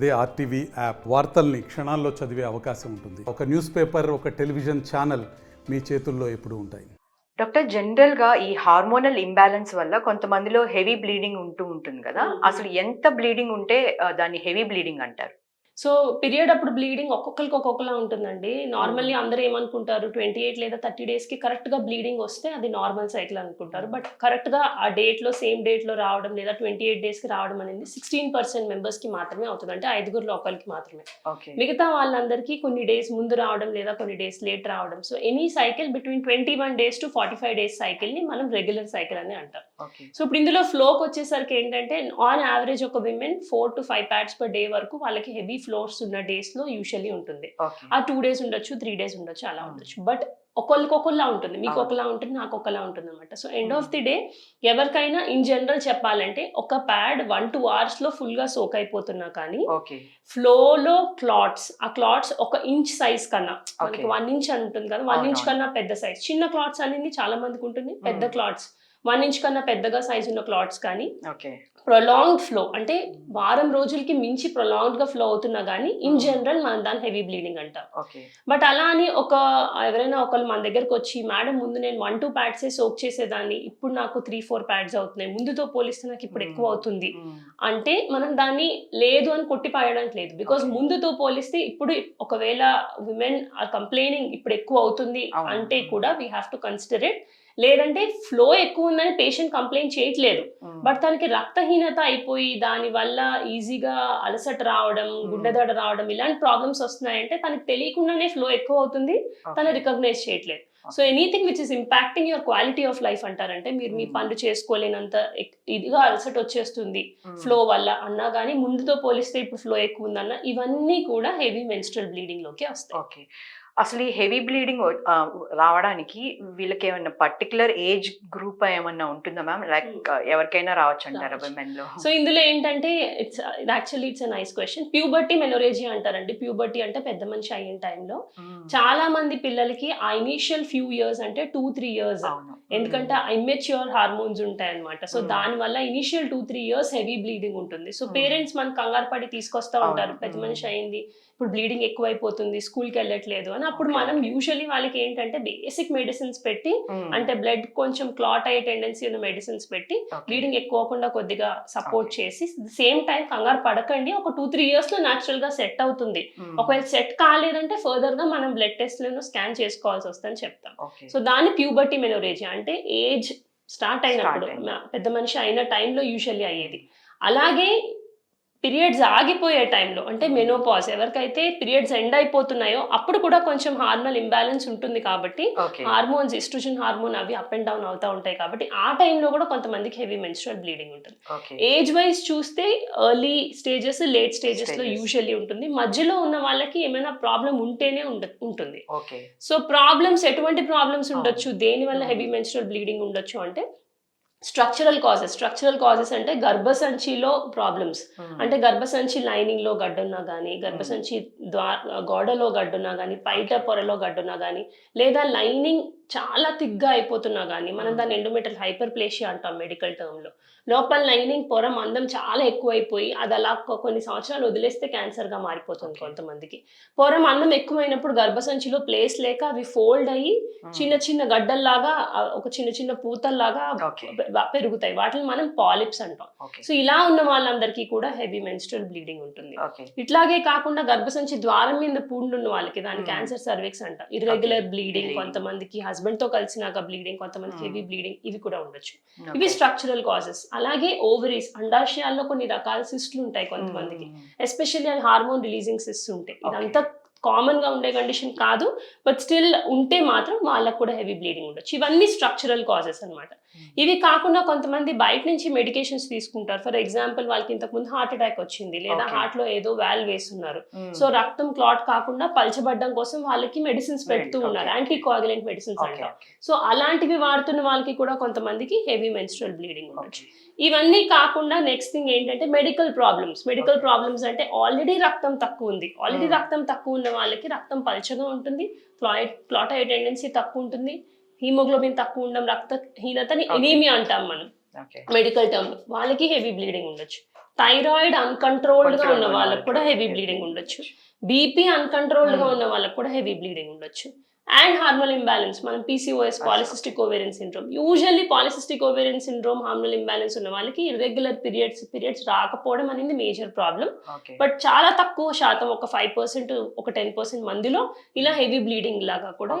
అదే RTV app వార్తల్ని క్షణాల్లో చదివే అవకాశం ఉంటుంది. ఒక న్యూస్ పేపర్ ఒక టెలివిజన్ ఛానల్ మీ చేతుల్లో ఎప్పుడూ ఉంటాయి. డాక్టర్ జనరల్గా ఈ హార్మోనల్ ఇంబ్యాలెన్స్ వల్ల కొంతమందిలో హెవీ బ్లీడింగ్ ఉంటూ ఉంటుంది కదా. అసలు ఎంత బ్లీడింగ్ ఉంటే దాన్ని హెవీ బ్లీడింగ్ అంటారు? సో పీరియడ్ అప్పుడు బ్లీడింగ్ ఒక్కొక్కరికి ఒక్కొక్కలా ఉంటుందండి. నార్మల్లీ అందరూ ఏమనుకుంటారు ట్వంటీ ఎయిట్ లేదా థర్టీ డేస్కి కరెక్ట్గా బ్లీడింగ్ వస్తే అది నార్మల్ సైకిల్ అనుకుంటారు. బట్ కరెక్ట్గా ఆ డేట్లో సేమ్ డేట్లో రావడం లేదా ట్వంటీ ఎయిట్ డేస్కి రావడం అనేది సిక్స్టీన్ పర్సెంట్ మెంబర్స్కి మాత్రమే అవుతుంది అంటే ఐదుగురులో ఒకరికి మాత్రమే. మిగతా వాళ్ళందరికీ కొన్ని డేస్ ముందు రావడం లేదా కొన్ని డేస్ లేట్ రావడం. So any cycle between twenty one days to forty five days సైకిల్ని మనం రెగ్యులర్ సైకిల్ అని అంటాం. సో ఇప్పుడు ఇందులో ఫ్లోకి వచ్చేసరికి ఏంటంటే ఆన్ యావరేజ్ ఒక women four to five pads per day వరకు వాళ్ళకి హెవీ ఫ్లోర్స్ ఉన్న డేస్లో యూజువల్లీ ఉంటుంది ఆ టూ డేస్ ఉండొచ్చు త్రీ డేస్ ఉండొచ్చు అలా ఉండొచ్చు. బట్ ఒకళ్ళకి ఒకళ్ళ ఉంటుంది. మీకు. ఒకలా ఉంటుంది నాకు ఒకలా ఉంటుంది అనమాట so end of the day ఎవరికైనా ఇన్ జనరల్ చెప్పాలంటే ఒక ప్యాడ్ వన్ టూ అవర్స్లో ఫుల్గా సోక్ అయిపోతున్నా కానీ ఓకే. ఫ్లోలో క్లాట్స్ ఆ క్లాట్స్ ఒక ఇంచ్ సైజ్ కన్నా మనకి. వన్ ఇంచ్ అని ఉంటుంది కదా వన్ ఇంచ్. కన్నా పెద్ద సైజ్. చిన్న క్లాట్స్ అనేది చాలా మందికి ఉంటుంది పెద్ద Mm. క్లాట్స్ వన్ ఇంచ్ కన్నా పెద్దగా సైజ్ ఉన్న క్లాట్స్ కానీ ప్రొలాంగ్డ్ ఫ్లో అంటే వారం రోజులకి మించి ప్రొలాంగ్డ్గా ఫ్లో అవుతున్నా కానీ ఇన్ జనరల్ మనం దాన్ని హెవీ బ్లీడింగ్ అంటాం. బట్ అలా అని ఒక ఎవరైనా ఒకళ్ళు మన దగ్గరకు వచ్చి మేడం ముందు నేను వన్ టూ ప్యాడ్సే సోక్ చేసేదాన్ని. ఇప్పుడు నాకు త్రీ ఫోర్ ప్యాడ్స్ అవుతున్నాయి. ముందుతో పోలిస్తే నాకు ఇప్పుడు ఎక్కువ Mm. అవుతుంది. అంటే మనం దాన్ని లేదు అని కొట్టి పాయడానికి లేదు. Okay. ముందుతో పోలిస్తే ఇప్పుడు ఒకవేళ విమెన్ కంప్లైనింగ్ ఇప్పుడు ఎక్కువ అవుతుంది. అంటే కూడా we have to consider it లేదంటే ఫ్లో ఎక్కువ ఉందని పేషెంట్ కంప్లైంట్ చేయట్లేదు. బట్ తనకి రక్తహీనత అయిపోయి దాని వల్ల ఈజీగా అలసట రావడం గుండెదడ రావడం ఇలాంటి ప్రాబ్లమ్స్ వస్తున్నాయంటే తనకి తెలియకుండానే ఫ్లో ఎక్కువ అవుతుంది. తను రికగ్నైజ్ చేయట్లేదు. So anything which is impacting your quality of life అంటారంటే మీరు మీ. పనులు చేసుకోలేనంత ఇదిగా అలసట వచ్చేస్తుంది ఫ్లో వల్ల. అన్నా కానీ ముందుతో పోలిస్తే ఇప్పుడు ఫ్లో ఎక్కువ ఉందన్న ఇవన్నీ కూడా హెవీ మెన్స్ట్రల్ బ్లీడింగ్లోకి వస్తాయి. ఓకే. అసలు ఈ హెవీ బ్లీడింగ్ రావడానికి వీళ్ళకి ఏమన్నా పర్టికులర్ ఏజ్ గ్రూప్ ఏమన్నా ఉంటుందా మ్యామ్? లైక్ ఎవరికైనా రావచ్చు అంటారా. విమెన్లో సో ఇందులో ఏంటంటే it's actually it's nice question puberty menorrhagia అంటారండి. ప్యూబర్టీ అంటే పెద్ద మనిషి అయిన టైంలో చాలా మంది పిల్లలకి ఆ ఇనీషియల్ ఫ్యూ ఇయర్స్ అంటే టూ త్రీ ఇయర్స్ ఎందుకంటే ఇమ్మెచ్యూర్ హార్మోన్స్ ఉంటాయి అనమాట సో Mm. దాని వల్ల initial two three years heavy bleeding ఉంటుంది. సో. పేరెంట్స్ మన కంగారు పడి తీసుకొస్తా. ఉంటారు. పెద్ద. మనిషి అయింది ఇప్పుడు బ్లీడింగ్ ఎక్కువైపోతుంది స్కూల్కి వెళ్ళట్లేదు అని అప్పుడు. మనం యూజువల్లీ వాళ్ళకి ఏంటంటే బేసిక్ మెడిసిన్స్ పెట్టి. అంటే బ్లడ్ కొంచెం క్లాట్ అయ్యే టెండెన్సీ ఉన్న మెడిసిన్స్ పెట్టి. బ్లీడింగ్ ఎక్కువ అవ్వకుండా కొద్దిగా సపోర్ట్. చేసి సేమ్ టైం కంగారు పడకండి ఒక టూ త్రీ ఇయర్స్లో న్యాచురల్గా సెట్ అవుతుంది. ఒకవేళ సెట్ కాలేదంటే ఫర్దర్గా మనం బ్లడ్ టెస్ట్లను స్కాన్ చేసుకోవాల్సి వస్తుందని చెప్తాం. సో దాన్ని ప్యూబర్టీ మెనోరేజియా అంటే ఏజ్ స్టార్ట్ అయినప్పుడు పెద్ద మనిషి అయిన టైంలో యూజువల్లీ అయ్యేది అలాగే పీరియడ్స్ ఆగిపోయే టైంలో అంటే మెనోపాజ్ ఎవరికైతే పీరియడ్స్ ఎండ్ అయిపోతున్నాయో అప్పుడు కూడా కొంచెం హార్మోన్ ఇంబ్యాలెన్స్ ఉంటుంది కాబట్టి. హార్మోన్స్ ఇస్ట్రోజన్ హార్మోన్ అవి అప్ అండ్ డౌన్ అవుతూ ఉంటాయి కాబట్టి ఆ టైంలో కూడా కొంతమందికి హెవీ మెన్స్ట్రల్ బ్లీడింగ్ ఉంటుంది. ఏజ్ వైజ్ చూస్తే ఎర్లీ స్టేజెస్ లేట్ స్టేజెస్లో. యూజువల్లీ ఉంటుంది మధ్యలో ఉన్న వాళ్ళకి ఏమైనా ప్రాబ్లం ఉంటేనే ఉంటుంది. సో ప్రాబ్లమ్స్ ఎటువంటి ప్రాబ్లమ్స్ ఉండొచ్చు దేని వల్ల. హెవీ మెన్స్ట్రల్ బ్లీడింగ్ ఉండొచ్చు అంటే స్ట్రక్చరల్ కాజెస్ స్ట్రక్చరల్ కాజెస్ అంటే గర్భసంచిలో ప్రాబ్లమ్స్. అంటే గర్భసంచి లైనింగ్లో గడ్డున్నా కానీ గర్భసంచి ద్వా- గోడలో గడ్డున్నా కానీ పైట పొరలో గడ్డున్నా కానీ లేదా లైనింగ్ చాలా తిగ్గా అయిపోతున్నా కానీ మనం. దాన్ని ఎండోమెటల్ హైపర్ ప్లేషియా అంటాం మెడికల్ టర్మ్లో లోపల లైనింగ్ పొర మందం చాలా ఎక్కువైపోయి అది అలా కొన్ని సంవత్సరాలు వదిలేస్తే క్యాన్సర్గా మారిపోతుంది. కొంతమందికి పొర మందం ఎక్కువైనప్పుడు గర్భసంచిలో ప్లేస్ లేక అవి ఫోల్డ్ అయ్యి. చిన్న చిన్న గడ్డల్లాగా ఒక చిన్న చిన్న పూతల్లాగా పెరుగుతాయి వాటిని మనం పాలిప్స్ అంటాం. సో ఇలా ఉన్న వాళ్ళందరికీ కూడా హెవీ మెన్స్ట్రల్ బ్లీడింగ్ ఉంటుంది. ఇట్లాగే కాకుండా గర్భసంచి ద్వారం మీద పూండు ఉన్న వాళ్ళకి దాని. క్యాన్సర్ సర్వీక్స్ అంట ఇర్రెగ్యులర్. బ్లీడింగ్. కొంతమందికి హస్బెండ్తో కలిసినాక బ్లీడింగ్ కొంతమందికి Hmm. హెవీ బ్లీడింగ్ ఇవి కూడా ఉండొచ్చు. ఇవి స్ట్రక్చరల్ కాజెస్ అలాగే ఓవరీస్ అండాశయాల్లో కొన్ని రకాల సిస్ట్లు ఉంటాయి కొంతమందికి. ఎస్పెషల్లీ హార్మోన్ రిలీజింగ్ సిస్ట్ ఉంటాయి ఇదంతా కామన్గా ఉండే కండిషన్ కాదు బట్ స్టిల్ ఉంటే మాత్రం వాళ్ళకు కూడా హెవీ బ్లీడింగ్ ఉండొచ్చు ఇవన్నీ స్ట్రక్చరల్ కాజెస్ అన్నమాట Hmm. ఇవి కాకుండా కొంతమంది బయట నుంచి మెడికేషన్స్ తీసుకుంటారు ఫర్ ఎగ్జాంపుల్ వాళ్ళకి ఇంతకు ముందు హార్ట్ అటాక్ వచ్చింది లేదా. హార్ట్లో ఏదో వాల్ వేస్తున్నారు Mm. సో రక్తం క్లాట్ కాకుండా పల్చబడ్డం కోసం వాళ్ళకి మెడిసిన్స్ పెడుతూ Okay. ఉన్నారు యాంటీ కోయాగులెంట్ మెడిసిన్స్ Okay. అంటాం సో అలాంటివి వాడుతున్న వాళ్ళకి కూడా కొంతమందికి హెవీ మెన్స్ట్రల్ బ్లీడింగ్ ఉండొచ్చు. ఇవన్నీ కాకుండా నెక్స్ట్ థింగ్ ఏంటంటే మెడికల్ ప్రాబ్లమ్స్ మెడికల్. ప్రాబ్లమ్స్ అంటే ఆల్రెడీ రక్తం తక్కువ ఉంది ఆల్రెడీ Hmm. రక్తం తక్కువ ఉన్న వాళ్ళకి రక్తం పల్చగా ఉంటుంది క్లాయిడ్ క్లాట్ అయ్యే టెండెన్సీ తక్కువ ఉంటుంది హీమోగ్లోబిన్ తక్కువ ఉండడం రక్తహీనతని. ఎనీమియా అంటాం మనం. మెడికల్ టర్మ్ వాళ్ళకి హెవీ బ్లీడింగ్ ఉండొచ్చు థైరాయిడ్ అన్కంట్రోల్డ్గా ఉన్న వాళ్ళకి కూడా హెవీ. బ్లీడింగ్ ఉండొచ్చు బీపీ అన్కంట్రోల్డ్గా Hmm. ఉన్న వాళ్ళకి కూడా హెవీ బ్లీడింగ్ ఉండొచ్చు అండ్ హార్మోన్ ఇంబ్యాలెన్స్ మనం PCOS. Polycystic ovarian syndrome usually polycystic ovarian syndrome hormone imbalance ఉన్న వాళ్ళకి ఇర్రెగ్యులర్ పీరియడ్స్ పీరియడ్స్ రాకపోవడం అనేది మేజర్ ప్రాబ్లం బట్ చాలా తక్కువ శాతం ఒక ఫైవ్ పర్సెంట్ ఒక టెన్ పర్సెంట్ మందిలో ఇలా హెవీ బ్లీడింగ్ లాగా కూడా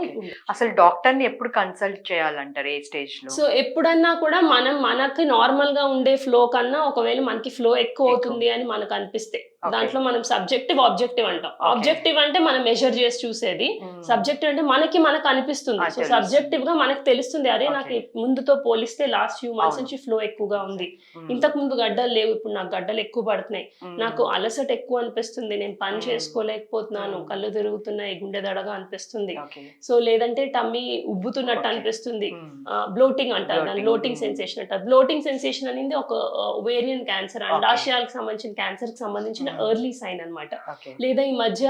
అసలు డాక్టర్ని ఎప్పుడు కన్సల్ట్ చేయాలంటారు ఏ స్టేజ్లో? సో ఎప్పుడన్నా కూడా మనం మనకి నార్మల్గా ఉండే ఫ్లో కన్నా ఒకవేళ మనకి ఫ్లో ఎక్కువ. అవుతుంది అని మనకు అనిపిస్తే. దాంట్లో మనం సబ్జెక్టివ్ ఆబ్జెక్టివ్ అంటాం. ఆబ్జెక్టివ్ అంటే మనం మెజర్ చేసి చూసేది. సబ్జెక్టివ్ అంటే మనకి మనకు అనిపిస్తుంది సో. సబ్జెక్టివ్గా మనకు తెలుస్తుంది అరే నాకు ముందుతో పోలిస్తే లాస్ట్ ఫ్యూ మంత్స్. నుంచి ఫ్లో ఎక్కువగా ఉంది మ్మ్. ఇంతకు ముందు గడ్డలు లేవు ఇప్పుడు నాకు గడ్డలు ఎక్కువ పడుతున్నాయి మ్మ్. నాకు అలసట ఎక్కువ అనిపిస్తుంది నేను పని. చేసుకోలేకపోతున్నాను. కళ్ళు తిరుగుతున్నాయి గుండె దడగా అనిపిస్తుంది సో లేదంటే టమ్మీ ఉబ్బుతున్నట్టు. అనిపిస్తుంది. బ్లోటింగ్ అంటారు Bloating. బ్లోటింగ్. సెన్సేషన్ అంటారు బ్లోటింగ్ సెన్సేషన్ అనేది ఒక ఓవేరియన్ క్యాన్సర్ అండాశయాలకు సంబంధించిన క్యాన్సర్కి సంబంధించిన. ఎర్లీ సైన్ అన్నమాట ఓకే లేదా ఈ మధ్య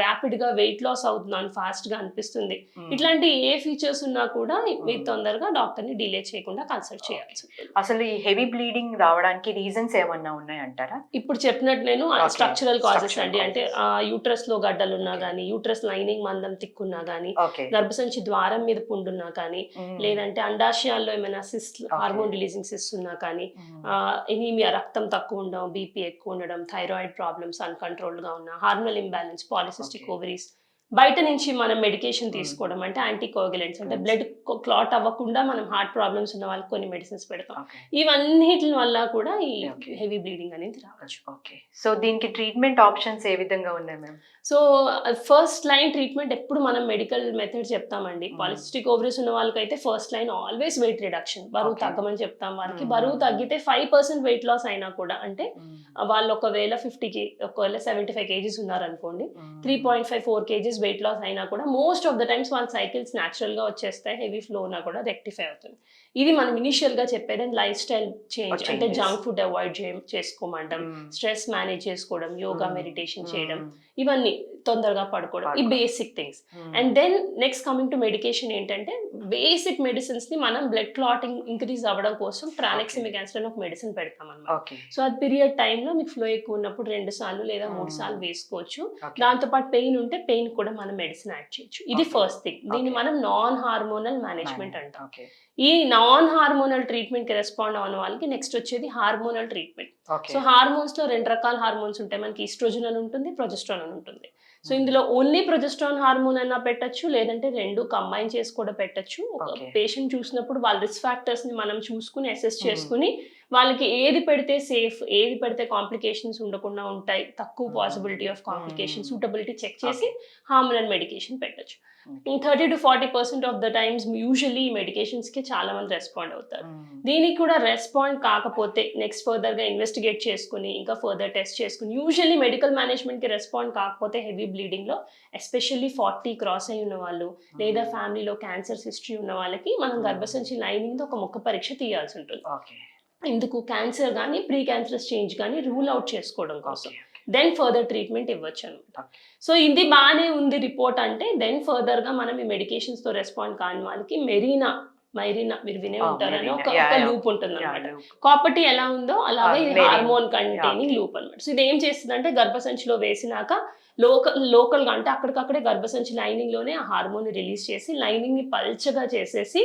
ర్యాపిడ్గా వెయిట్ లాస్ అవుతున్నాను ఫాస్ట్గా అనిపిస్తుంది. ఇట్లాంటి ఏ ఫీచర్స్ ఉన్నా కూడా మీరు. తొందరగా డాక్టర్ని డిలే చేయకుండా కన్సల్ట్ చేయాల్సి ఉంటుంది. అసలు ఈ హెవీ బ్లీడింగ్ రావడానికి రీజన్స్ ఏమన్నా ఉన్నాయంటారా ఇప్పుడు చెప్పినట్టు నేను. స్ట్రక్చరల్ కాజెస్ అండి అంటే. యూట్రస్లో గడ్డలు ఉన్నా. గానీ యూట్రస్ లైనింగ్ మందం తిక్కున్నా గానీ గర్భసంచి ద్వారం మీద పుండున్నా కానీ. లేదంటే అండాశయాల్లో ఏమైనా సిస్ట్. హార్మోన్ రిలీజింగ్ సిస్ట్ ఉన్నా కానీ. ఎనీమియా రక్తం తక్కువ ఉండడం బీపీ ఎక్కువ ఉండడం థైరాయిడ్ ప్రాబ్లమ్స్ అన్కంట్రోల్డ్గా ఉన్న హార్మోనల్ ఇంబ్యాలెన్స్ పాలిసిస్టిక్. ఓవరీస్ బయట నుంచి మనం మెడికేషన్ Mm. తీసుకోవడం అంటే యాంటీకోగులెంట్స్ అంటే. బ్లడ్ క్లాట్ అవ్వకుండా మనం హార్ట్ ప్రాబ్లమ్స్ ఉన్న వాళ్ళకి కొన్ని మెడిసిన్స్ పెడతాం ఇవన్నిటి వల్ల కూడా ఈ. హెవీ బ్లీడింగ్ అనేది రావచ్చు ఓకే సో దీనికి ట్రీట్మెంట్ ఆప్షన్స్ ఏ విధంగా ఉన్నాయి ma'am so first line treatment ఎప్పుడు మనం మెడికల్ మెథడ్ చెప్తామండి Mm. పాలిసిస్టిక్ ఓవరీస్ ఉన్న వాళ్ళకైతే first line always weight reduction బరువు. తగ్గమని చెప్తాం వారికి Mm. బరువు తగ్గితే ఫైవ్ పర్సెంట్ వెయిట్ లాస్ అయినా కూడా అంటే వాళ్ళు ఒకవేళ ఫిఫ్టీకి ఒకవేళ సెవెంటీ ఫైవ్ కేజీస్ ఉన్నారనుకోండి three point five four kgs weight loss అయినా కూడా మోస్ట్ ఆఫ్ ద టైమ్స్ వాళ్ళ సైకిల్స్ న్యాచురల్గా వచ్చేస్తాయి హెవీ ఫ్లో ఉన్నా కూడా రెక్టిఫై అవుతుంది. ఇది మనం ఇనిషియల్గా చెప్పేది లైఫ్ స్టైల్ చేంజ్ అంటే. జంక్ ఫుడ్ అవాయిడ్ చేసుకోమంటాం. స్ట్రెస్ మేనేజ్ చేసుకోవడం యోగా. మెడిటేషన్ చేయడం ఇవన్నీ తొందరగా పడుకోవడం ఈ. Basic things and then next coming to medication ఏంటంటే బేసిక్ మెడిసిన్స్ని మనం బ్లడ్ క్లాటింగ్ ఇంక్రీజ్ అవ్వడం కోసం ట్రానెక్సిమిక్ అని ఒక మెడిసిన్ పెడతాం అనమాట సో అది పీరియడ్ టైంలో మీకు ఫ్లో ఎక్కువ ఉన్నప్పుడు రెండు సార్లు లేదా మూడు. సార్లు వేసుకోవచ్చు. దాంతో పాటు పెయిన్ ఉంటే పెయిన్ కూడా మనం మెడిసిన్ యాడ్ చేయొచ్చు. ఇది. ఫస్ట్ థింగ్ దీన్ని. మనం నాన్ హార్మోనల్ మేనేజ్మెంట్ అంటాం. ఈ నాన్ హార్మోనల్ ట్రీట్మెంట్కి రెస్పాండ్ అవ్వని వాళ్ళకి నెక్స్ట్ వచ్చేది హార్మోనల్ ట్రీట్మెంట్ సో హార్మోన్స్లో రెండు రకాల హార్మోన్స్ ఉంటాయి. మనకి ఈస్ట్రోజన్ అని ఉంటుంది ప్రొజెస్ట్రాన్ అని ఉంటుంది సో ఇందులో ఓన్లీ ప్రొజెస్ట్రాన్ హార్మోన్ అయినా పెట్టచ్చు లేదంటే రెండు కంబైన్ చేసి కూడా పెట్టచ్చు. పేషెంట్ చూసినప్పుడు వాళ్ళ రిస్క్ ఫ్యాక్టర్స్ని మనం చూసుకుని అసెస్ Hmm. చేసుకుని వాళ్ళకి ఏది పెడితే సేఫ్ ఏది పెడితే కాంప్లికేషన్స్ ఉండకుండా ఉంటాయి తక్కువ Hmm. Possibility of complication Hmm. Suitability check చేసి హార్మోనల్ మెడికేషన్ పెట్టచ్చు. Thirty to forty percent of the times usually ఈ మెడికేషన్స్కి చాలా మంది రెస్పాండ్ అవుతారు దీనికి కూడా రెస్పాండ్ కాకపోతే నెక్స్ట్ ఫర్దర్గా ఇన్వెస్టిగేట్ చేసుకుని ఇంకా ఫర్దర్ టెస్ట్ చేసుకుని యూజువల్లీ మెడికల్ మేనేజ్మెంట్కి రెస్పాండ్ కాకపోతే హెవీ బ్లీడింగ్లో ఎస్పెషల్లీ ఫార్టీ క్రాస్ అయి ఉన్న వాళ్ళు లేదా ఫ్యామిలీలో క్యాన్సర్ హిస్టరీ ఉన్న వాళ్ళకి మనం Hmm. గర్భసంచి లైనింగ్తో ఒక ముక్క పరీక్ష తీయాల్సి ఉంటుంది ఎందుకు? క్యాన్సర్ కానీ ప్రీ క్యాన్సరస్ చేంజ్ కానీ రూల్ అవుట్ చేసుకోవడం కోసం. దెన్ ఫర్దర్ ట్రీట్మెంట్ ఇవ్వచ్చు అనమాట. సో ఇది బాగానే ఉంది రిపోర్ట్ అంటే దెన్ ఫర్దర్గా మనం ఈ మెడికేషన్స్తో రెస్పాండ్ కాని వాళ్ళకి మెరీనా మైరీనా మీరు వినే ఉంటారని ఒక. లూప్ ఉంటుంది అనమాట కాపటి ఎలా ఉందో అలాగే. హార్మోన్ కంటైనింగ్ లూప్ అనమాట సో ఇది ఏం చేస్తుంది అంటే గర్భసంచిలో వేసినాక లోకల్ లోకల్గా అంటే అక్కడికక్కడే గర్భసంచి లైనింగ్లోనే ఆ హార్మోన్ రిలీజ్ చేసి లైనింగ్ని పల్చగా చేసేసి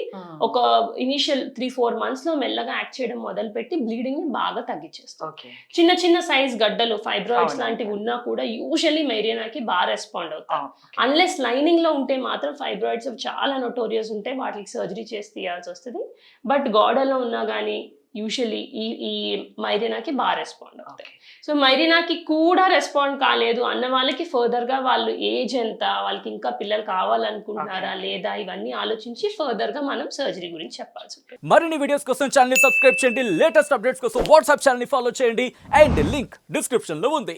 ఒక ఇనిషియల్ త్రీ ఫోర్ మంత్స్లో మెల్లగా యాక్ట్ చేయడం మొదలు పెట్టి బ్లీడింగ్ని బాగా తగ్గించేస్తాం. చిన్న చిన్న సైజ్ గడ్డలు ఫైబ్రాయిడ్స్. లాంటివి ఉన్నా కూడా యూజువల్లీ మెరీనాకి బాగా రెస్పాండ్ అవుతాయి. అన్లెస్ లైనింగ్లో ఉంటే మాత్రం ఫైబ్రాయిడ్స్ చాలా నోటోరియస్ ఉంటే వాటికి సర్జరీ చేసి తీయాల్సి వస్తుంది. బట్ గోడలో ఉన్నా కానీ యూజువల్లీ ఈ ఈ మైరీనాకి బాగా రెస్పాండ్ అవుతాయి. సో మైరీనాకి కూడా రెస్పాండ్ కాలేదు అన్న వాళ్ళకి ఫర్దర్గా వాళ్ళు ఏజ్ ఎంత వాళ్ళకి ఇంకా పిల్లలు కావాలనుకుంటున్నారా. లేదా ఇవన్నీ ఆలోచించి ఫర్దర్గా మనం సర్జరీ గురించి చెప్పాల్సి ఉంటుంది. మరిన్ని వీడియోస్ కోసం ఛానల్ సబ్స్క్రైబ్ చేయండి. లేటెస్ట్ అప్డేట్స్ కోసం వాట్సాప్ ఛానల్ ఫాలో చేయండి. అండ్ లింక్ డిస్క్రిప్షన్లో ఉంది.